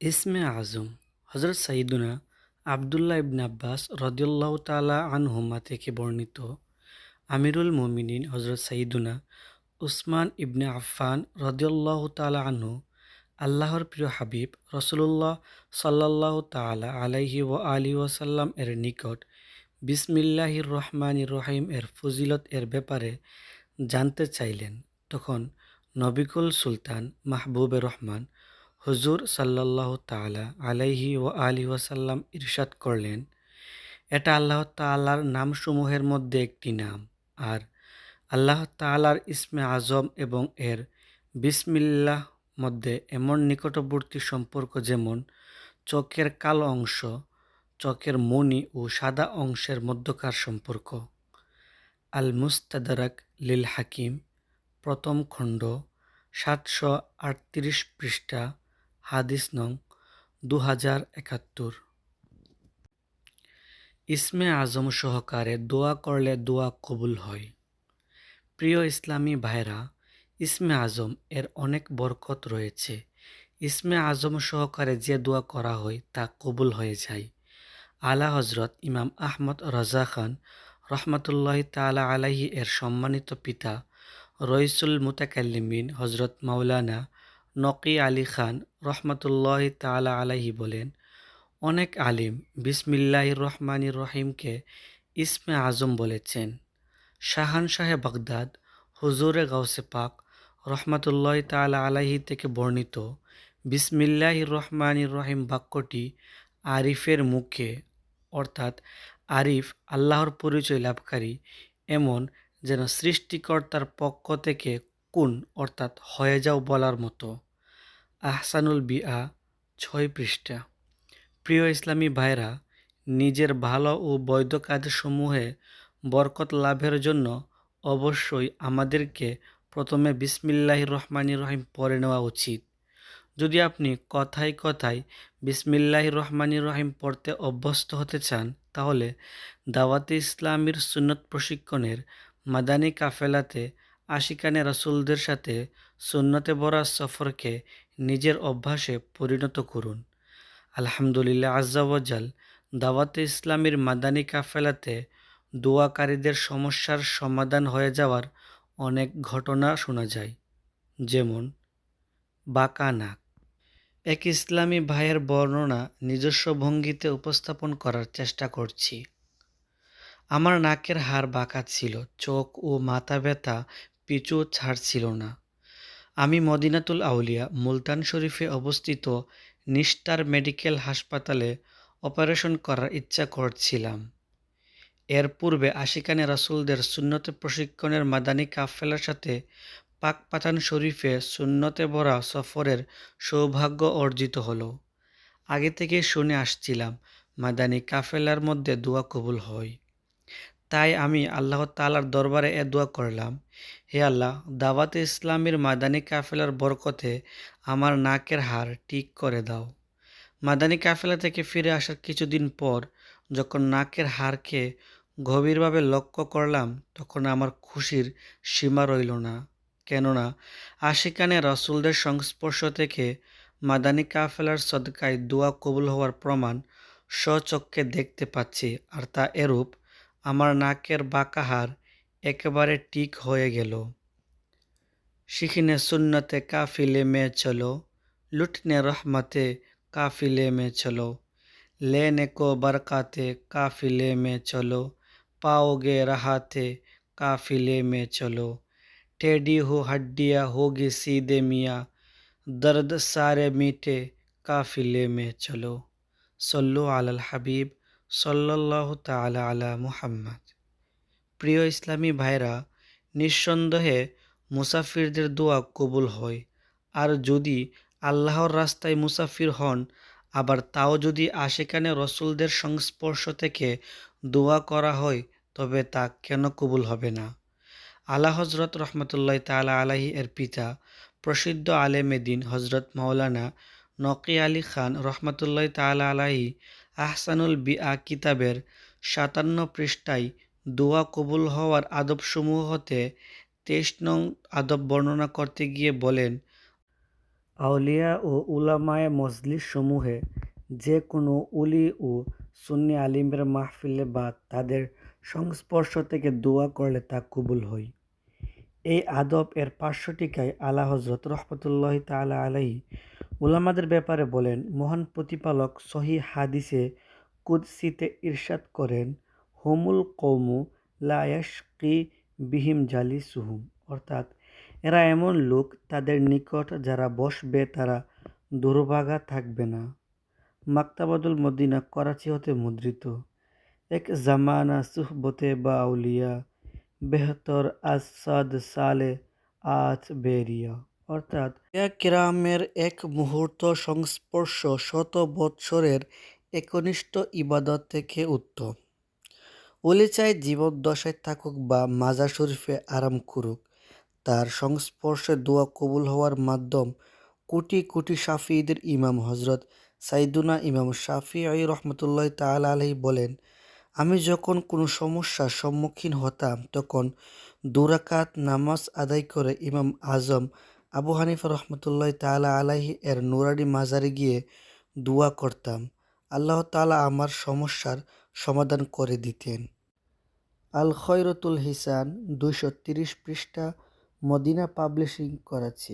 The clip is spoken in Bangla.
ইসমে আজম হজরত সাইদুনা আবদুল্লাহ ইবন আব্বাস রদিয়াল্লাহ তালা আনহুমা থেকে বর্ণিত আমিরুল মোমিনিন হজরত সাইদুনা উসমান ইবনে আফফান রদিয়াল্লাহ তালা আনহু, আল্লাহর প্রিয় হাবিব রসুল্লাহ সাল্লাহ তালা আলাইহি ও আলী ওয়াসাল্লাম এর নিকট বিসমিল্লাহির রহমানির রহিম এর ফজিলত এর ব্যাপারে জানতে চাইলেন। তখন নবিকুল সুলতান মাহবুবে রহমান হুজুর সাল্লাল্লাহু তাআলা আলাইহি ও আলি ওয়াসাল্লাম ইরশাদ করলেন, এটা আল্লাহ তাআলার নামসমূহের মধ্যে একটি নাম। আর আল্লাহ তাআলার ইসমে আজম এবং এর বিসমিল্লাহ মধ্যে এমন নিকটবর্তী সম্পর্ক যেমন চোখের কালো অংশ, চোখের মণি ও সাদা অংশের মধ্যকার সম্পর্ক। আল মুস্তাদারাক লিল হাকিম প্রথম খণ্ড সাতশো আটত্রিশ পৃষ্ঠা হাদিস নং দু হাজার একাত্তর। ইসমে আজম সহকারে দোয়া করলে দোয়া কবুল হয়। প্রিয় ইসলামী ভাইরা, ইসমে আজম এর অনেক বরকত রয়েছে। ইসমে আজম সহকারে যে দোয়া করা হয় তা কবুল হয়ে যায়। আলা হজরত ইমাম আহমদ রাজা খান রহমতুল্লাহ তালা আলাহি এর সম্মানিত পিতা রইসুল মুতাকাল্লিমিন হজরত মাওলানা নকি আলী খান রহমতুল্লাহ তালা আলাহি বলেন, অনেক আলিম বিসমিল্লাহ রহমানির রহিমকে ইসমে আজম বলেছেন। শাহান শাহে বাগদাদ, হুজুরে গাউসে পাক রহমতুল্লাহ তালা আলাহি থেকে বর্ণিত বিসমিল্লাহ রহমানির রহিম বাক্যটি আরিফের মুখে, অর্থাৎ আরিফ আল্লাহর পরিচয় লাভকারী, এমন যেন সৃষ্টিকর্তার পক্ষ থেকে কুন, অর্থাৎ হয়ে যাও বলার মতো। আহসানুল বিআ ছয় পৃষ্ঠা। প্রিয় ইসলামী ভাইরা, নিজের ভালো ও বৈধ কাজসমূহে বরকত লাভের জন্য অবশ্যই আমাদেরকে প্রথমে বিসমিল্লাহ রহমানি রহিম পড়ে নেওয়া উচিত। যদি আপনি কথায় কথায় বিসমিল্লাহ রহমানি রহিম পড়তে অভ্যস্ত হতে চান, তাহলে দাওয়াতে ইসলামীর সুন্নত প্রশিক্ষণের মাদানী কাফেলাতে আশিকানে রাসুলদের সাথে সুন্নতে বরা সফরকে নিজের অভ্যাসে পরিণত করুন। আলহামদুলিল্লাহ আজ্জাওয়াজাল দাওয়াতে ইসলামীর মাদানী কাফেলাতে দোয়াকারীদের সমস্যার সমাধান হয়ে যাওয়ার অনেক ঘটনা শোনা যায়। যেমন, বাঁকা নাক। এক ইসলামী ভাইয়ের বর্ণনা নিজস্ব ভঙ্গিতে উপস্থাপন করার চেষ্টা করছি। আমার নাকের হাড় বাঁকা ছিল, চোখ ও মাথা ব্যথা পিছু ছাড়ছিল না। আমি মদিনাতুল আউলিয়া, মুলতান শরীফে অবস্থিত নিস্টার মেডিকেল হাসপাতালে অপারেশন করার ইচ্ছা করছিলাম। এর পূর্বে আশিকানে রাসুলদের সুন্নতে প্রশিক্ষণের মাদানী কাফেলার সাথে পাক পাঠান শরীফে সুন্নতে ভরা সফরের সৌভাগ্য অর্জিত হলো। আগে থেকে শুনে আসছিলাম, মাদানী কাফেলার মধ্যে দোয়া কবুল হয়। তাই আমি আল্লাহ তালার দরবারে এ দোয়া করলাম, হে আল্লাহ, দাওয়াতে ইসলামের মাদানী কাফেলার বরকতে আমার নাকের হার ঠিক করে দাও। মাদানী কাফেলা থেকে ফিরে আসার কিছুদিন পর যখন নাকের হারকে গভীরভাবে লক্ষ্য করলাম, তখন আমার খুশির সীমা রইল না। কেননা, আশিকানে রসুলদের সংস্পর্শ থেকে মাদানী কাফেলার সদকায় দোয়া কবুল হওয়ার প্রমাণ স্বচক্ষে দেখতে পাচ্ছি, আর তা এরূপ আমার নাকের বাঁকাহার একেবারে ঠিক হয়ে গেল শিখিনে সুন্নতে কাফিলে মে চলো লুটনে রহমতে কাফিলে মে চলো लेने को बरकाते काफिले में चलो पाओगे राहते काफिले में चलो टेढ़ी हो हड्डियाँ होगी सीधे मियाँ दर्द सारे मीठे काफिले में चलो सल्लु আলাল হাবিব সাল্লাল্লাহু তাআলা আলা মুহাম্মদ। প্রিয় ইসলামী ভাইরা, নিঃসন্দেহে মুসাফিরদের দোয়া কবুল হয়। আর যদি আল্লাহর রাস্তায় মুসাফির হন, আবার তাও যদি আশেকানে রসুলদের সংস্পর্শ থেকে দোয়া করা হয়, তবে তা কেন কবুল হবে না? আলা হজরত রহমতুল্লাহ তালা আলাহি এর পিতা, প্রসিদ্ধ আলেমেদিন হজরত মাওলানা নকি আলী খান রহমতুল্লাহ তালা আলাহি আহসানুল বিআ কিতাবের সাতান্ন পৃষ্ঠায় দোয়া কবুল হওয়ার আদবসমূহ হতে তেইশ নং আদব বর্ণনা করতে গিয়ে বলেন, আউলিয়া ও উলামায়ে মজলিস সমূহে যে কোনো উলি ও সুন্নি আলিমের মাহফিলে বা তাদের সংস্পর্শ থেকে দোয়া করলে তা কবুল হয়। এই আদব এর পার্শ্ব টিকায় আলা হজরত রহমতুল্লাহ তালা আলাহি উলামাদের ব্যাপারে বলেন, মহান প্রতিপালক সহি হাদিসে কুদসিতে ইরশাদ করেন, হোমুল কৌমু লায়াশকি বিহিম জালি সুহুম অর্থাৎ এরা এমন লোক, তাদের নিকট যারা বসবে তারা দুর্ভাগা থাকবে না। মাক্তাবাদুল মদিনা করাচি হতে মুদ্রিত। এক জামানা সুহবতে বা আউলিয়া বেহতর আসাদ সালে আজ বেরিয়া। অর্থাৎ কিরামের এক মুহূর্ত সংস্পর্শ শত বৎসরের একনিষ্ঠ ইবাদত থেকে উত্তম। ওলি চাই জীবদ্দশায় থাকুক বা মাজা শরীফে আরাম করুক, তার সংস্পর্শে দোয়া কবুল হওয়ার মাধ্যম কোটি কোটি শাফিদের ইমাম হজরত সাইদুনা ইমাম শাফি আই রহমতুল্লাহ তাল আলহী বলেন আমি যখন কোনো সমস্যার সম্মুখীন হতাম, তখন দুরাকাত নামাজ আদায় করে ইমাম আজম আবু হানিফা রহমতুল্লাহ তালা আলাহি এর নুরানি মাজারে গিয়ে দোয়া করতাম। আল্লাহ তালা আমার সমস্যার সমাধান করে দিতেন। আল খৈরতুল হিসান দুইশো তিরিশ পৃষ্ঠা মদিনা পাবলিশিং করাচ্ছি